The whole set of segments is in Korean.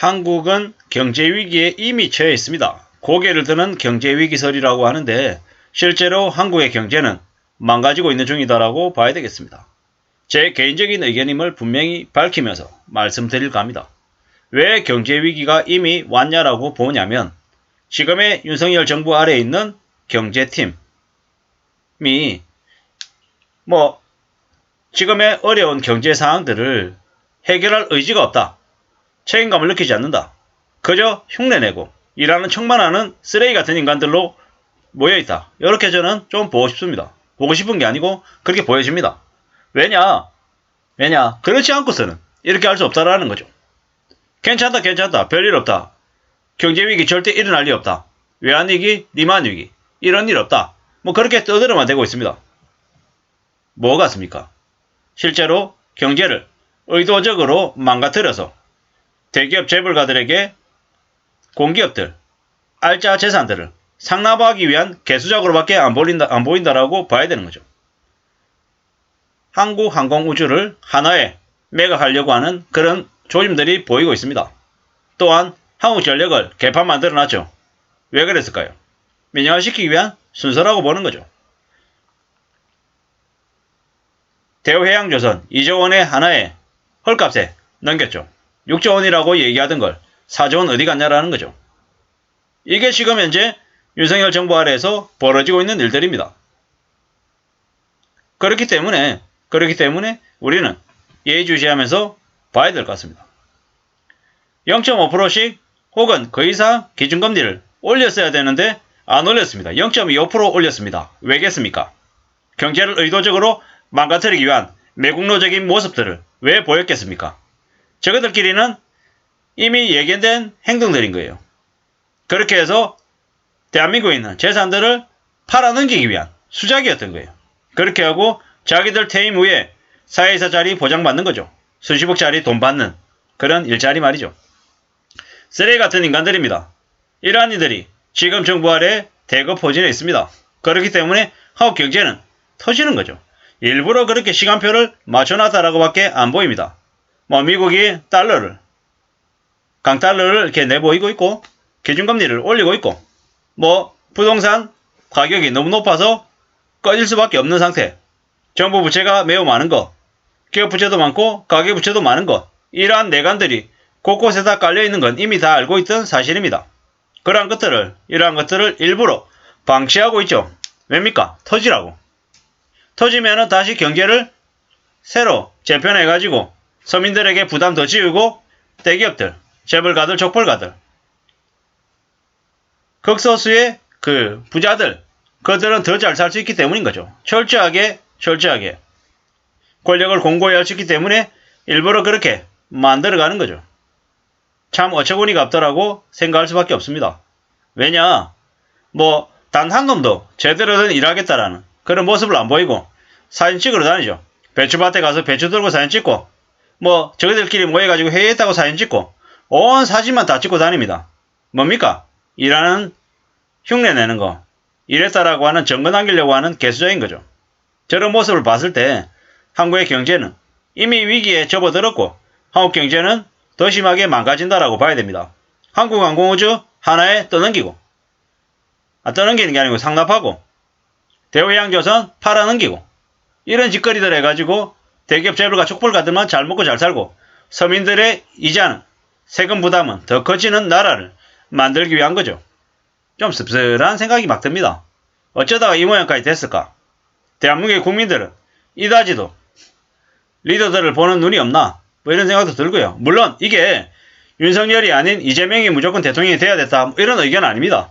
한국은 경제위기에 이미 처해 있습니다. 고개를 드는 경제위기설이라고 하는데 실제로 한국의 경제는 망가지고 있는 중이다라고 봐야 되겠습니다. 제 개인적인 의견임을 분명히 밝히면서 말씀드릴까 합니다. 왜 경제위기가 이미 왔냐라고 보냐면 지금의 윤석열 정부 아래에 있는 경제팀이 뭐 지금의 어려운 경제 상황들을 해결할 의지가 없다. 책임감을 느끼지 않는다. 그저 흉내내고 일하는 척만 하는 쓰레기 같은 인간들로 모여있다. 이렇게 저는 좀 보고 싶습니다. 보고 싶은 게 아니고 그렇게 보여집니다. 왜냐? 왜냐? 그렇지 않고서는 이렇게 할 수 없다라는 거죠. 괜찮다, 괜찮다. 별일 없다. 경제위기 절대 일어날 리 없다. 외환위기, 니만위기. 이런 일 없다. 뭐 그렇게 떠들어만 대고 있습니다. 뭐 같습니까? 실제로 경제를 의도적으로 망가뜨려서 대기업 재벌가들에게 공기업들, 알짜 재산들을 상납하기 위한 개수작으로밖에 안 보인다, 안 보인다라고 봐야 되는 거죠. 한국 항공우주를 하나에 매각하려고 하는 그런 조짐들이 보이고 있습니다. 또한 한국전력을 개판 만들어놨죠. 왜 그랬을까요? 민영화시키기 위한 순서라고 보는 거죠. 대우해양조선 2조 원의 하나에 헐값에 넘겼죠. 6조 원이라고 얘기하던 걸 4조 원 어디 갔냐라는 거죠. 이게 지금 현재 윤석열 정부 아래에서 벌어지고 있는 일들입니다. 그렇기 때문에 그렇기 때문에 우리는 예의주시하면서 봐야 될 것 같습니다. 0.5%씩 혹은 그 이상 기준금리를 올렸어야 되는데 안 올렸습니다. 0.25% 올렸습니다. 왜겠습니까? 경제를 의도적으로 망가뜨리기 위한 매국노적인 모습들을 왜 보였겠습니까? 저것들끼리는 이미 예견된 행동들인 거예요. 그렇게 해서 대한민국에 있는 재산들을 팔아넘기기 위한 수작이었던 거예요. 그렇게 하고 자기들 퇴임 후에 사회이사 자리 보장받는 거죠. 수십억짜리 돈 받는 그런 일자리 말이죠. 쓰레기 같은 인간들입니다. 이러한 이들이 지금 정부 아래 대거 포진해 있습니다. 그렇기 때문에 한국 경제는 터지는 거죠. 일부러 그렇게 시간표를 맞춰놨다라고 밖에 안 보입니다. 뭐 미국이 달러를 강달러를 이렇게 내보이고 있고 기준금리를 올리고 있고 뭐 부동산 가격이 너무 높아서 꺼질 수밖에 없는 상태 정부 부채가 매우 많은 것 기업 부채도 많고 가계 부채도 많은 것 이러한 내관들이 곳곳에 다 깔려있는 건 이미 다 알고 있던 사실입니다. 그러한 것들을 이러한 것들을 일부러 방치하고 있죠. 왜입니까? 터지라고. 터지면은 다시 경제를 새로 재편해가지고 서민들에게 부담 더 지우고 대기업들, 재벌가들, 족벌가들, 극소수의 그 부자들, 그들은 더 잘 살 수 있기 때문인 거죠. 철저하게, 철저하게. 권력을 공고히 할 수 있기 때문에 일부러 그렇게 만들어가는 거죠. 참 어처구니가 없더라고 생각할 수밖에 없습니다. 왜냐, 뭐, 단 한 놈도 제대로는 일하겠다라는 그런 모습을 안 보이고 사진 찍으러 다니죠. 배추밭에 가서 배추 들고 사진 찍고, 뭐, 저희들끼리 모여가지고 회의했다고 사진 찍고, 온 사진만 다 찍고 다닙니다. 뭡니까? 일하는 흉내 내는 거. 이랬다라고 하는 정권 남기려고 하는 개수적인 거죠. 저런 모습을 봤을 때 한국의 경제는 이미 위기에 접어들었고 한국 경제는 더 심하게 망가진다라고 봐야 됩니다. 한국항공우주 하나에 떠넘기고 아, 떠넘기는 게 아니고 상납하고 대우해양조선 팔아넘기고 이런 짓거리들 해가지고 대기업 재벌과 촉벌가들만 잘 먹고 잘 살고 서민들의 이자는 세금 부담은 더 커지는 나라를 만들기 위한 거죠. 좀 씁쓸한 생각이 막 듭니다. 어쩌다가 이 모양까지 됐을까? 대한민국의 국민들은 이다지도 리더들을 보는 눈이 없나? 뭐 이런 생각도 들고요. 물론 이게 윤석열이 아닌 이재명이 무조건 대통령이 돼야 됐다. 뭐 이런 의견은 아닙니다.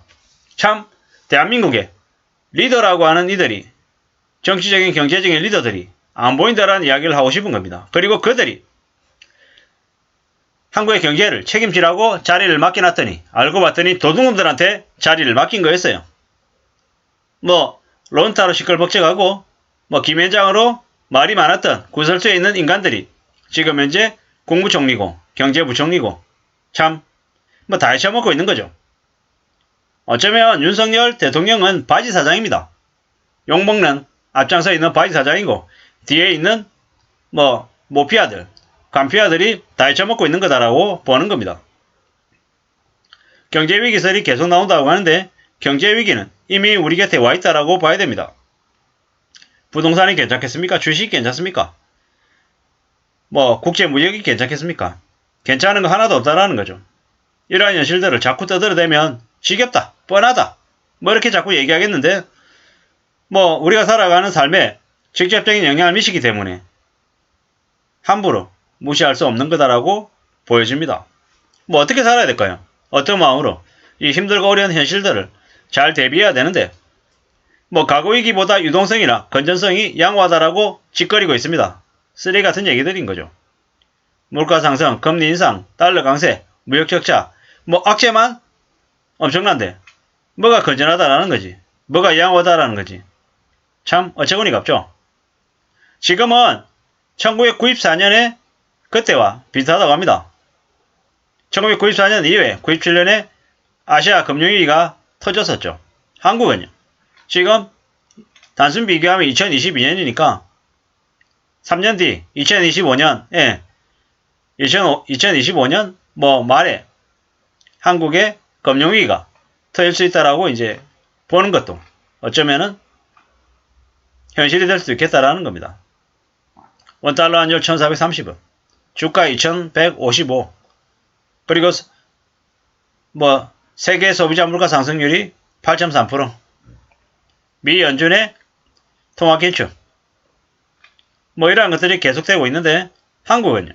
참 대한민국의 리더라고 하는 이들이 정치적인 경제적인 리더들이 안 보인다라는 이야기를 하고 싶은 겁니다. 그리고 그들이 한국의 경제를 책임지라고 자리를 맡겨놨더니 알고 봤더니 도둑놈들한테 자리를 맡긴 거였어요. 뭐 론타로 시끌벅적하고 뭐 김현장으로 말이 많았던 구설수에 있는 인간들이 지금 현재 국무총리고 경제부총리고 참 뭐 다 헤쳐먹고 있는 거죠. 어쩌면 윤석열 대통령은 바지 사장입니다. 욕먹는 앞장서 있는 바지 사장이고 뒤에 있는 뭐 모피아들, 간피아들이 다 헤쳐먹고 있는 거다라고 보는 겁니다. 경제 위기설이 계속 나온다고 하는데 경제 위기는 이미 우리 곁에 와 있다라고 봐야 됩니다. 부동산이 괜찮겠습니까? 주식 괜찮습니까? 뭐 국제 무역이 괜찮겠습니까? 괜찮은 거 하나도 없다라는 거죠. 이러한 현실들을 자꾸 떠들어대면 지겹다, 뻔하다, 뭐 이렇게 자꾸 얘기하겠는데 뭐 우리가 살아가는 삶에 직접적인 영향을 미치기 때문에 함부로 무시할 수 없는 거다라고 보여집니다. 뭐 어떻게 살아야 될까요? 어떤 마음으로 이 힘들고 어려운 현실들을 잘 대비해야 되는데 뭐 과거 위기보다 유동성이나 건전성이 양호하다라고 짓거리고 있습니다. 쓰레기 같은 얘기들인 거죠. 물가 상승, 금리 인상, 달러 강세, 무역 적자, 뭐 악재만 엄청난데 뭐가 건전하다라는 거지. 뭐가 양호하다라는 거지. 참 어처구니가 없죠. 지금은 1994년에 그때와 비슷하다고 합니다. 1994년 이후에 97년에 아시아 금융위기가 터졌었죠. 한국은요. 지금 단순 비교하면 2022년이니까 3년 뒤 2025년, 예, 2025년 뭐 말에 한국의 금융위기가 터질 수 있다라고 이제 보는 것도 어쩌면은 현실이 될 수도 있겠다라는 겁니다. 원달러 환율 1430원, 주가 2155, 그리고 뭐 세계 소비자 물가 상승률이 8.3%, 미 연준의 통화 긴축, 뭐 이러한 것들이 계속되고 있는데 한국은요.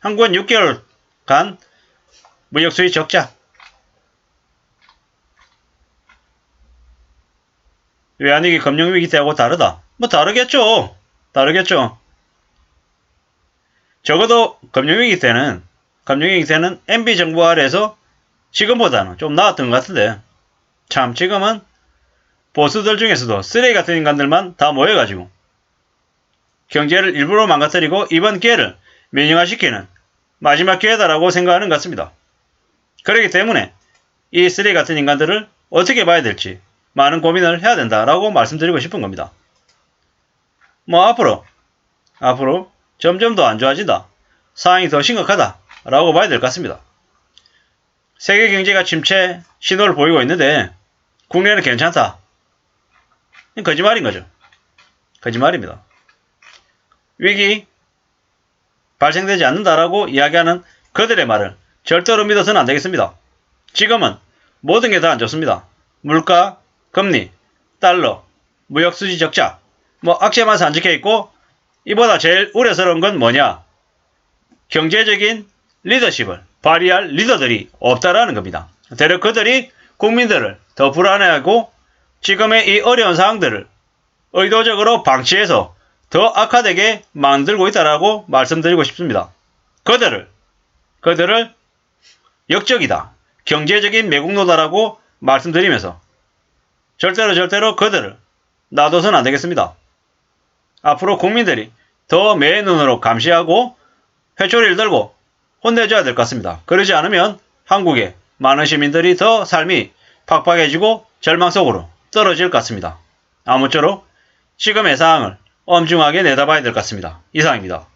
한국은 6개월간 무역 수입 적자. 외환위기 금융위기 때하고 다르다. 뭐 다르겠죠. 다르겠죠. 적어도 금융위기 때는 금융위기 때는 MB 정부 아래에서 지금보다는 좀 나았던 것 같은데 참 지금은 보수들 중에서도 쓰레기 같은 인간들만 다 모여가지고 경제를 일부러 망가뜨리고 이번 기회를 민영화시키는 마지막 기회다라고 생각하는 것 같습니다. 그렇기 때문에 이 쓰레기 같은 인간들을 어떻게 봐야 될지 많은 고민을 해야 된다라고 말씀드리고 싶은 겁니다. 뭐 앞으로 앞으로 점점 더 안 좋아진다. 상황이 더 심각하다 라고 봐야 될 것 같습니다. 세계 경제가 침체 신호를 보이고 있는데 국내는 괜찮다. 거짓말인 거죠. 거짓말입니다. 위기 발생되지 않는다라고 이야기하는 그들의 말을 절대로 믿어서는 안 되겠습니다. 지금은 모든 게 다 안 좋습니다. 물가, 금리, 달러, 무역 수지 적자, 뭐 악재만 산적해 있고 이보다 제일 우려스러운 건 뭐냐? 경제적인 리더십을 발휘할 리더들이 없다라는 겁니다. 대략 그들이 국민들을 더 불안해하고 지금의 이 어려운 상황들을 의도적으로 방치해서 더 악화되게 만들고 있다라고 말씀드리고 싶습니다. 그들을 그들을 역적이다. 경제적인 매국노다라고 말씀드리면서 절대로 절대로 그들을 놔둬서는 안 되겠습니다. 앞으로 국민들이 더 매의 눈으로 감시하고 회초리를 들고 혼내줘야 될 것 같습니다. 그러지 않으면 한국의 많은 시민들이 더 삶이 팍팍해지고 절망 속으로 떨어질 것 같습니다. 아무쪼록 지금의 상황을 엄중하게 내다봐야 될 것 같습니다. 이상입니다.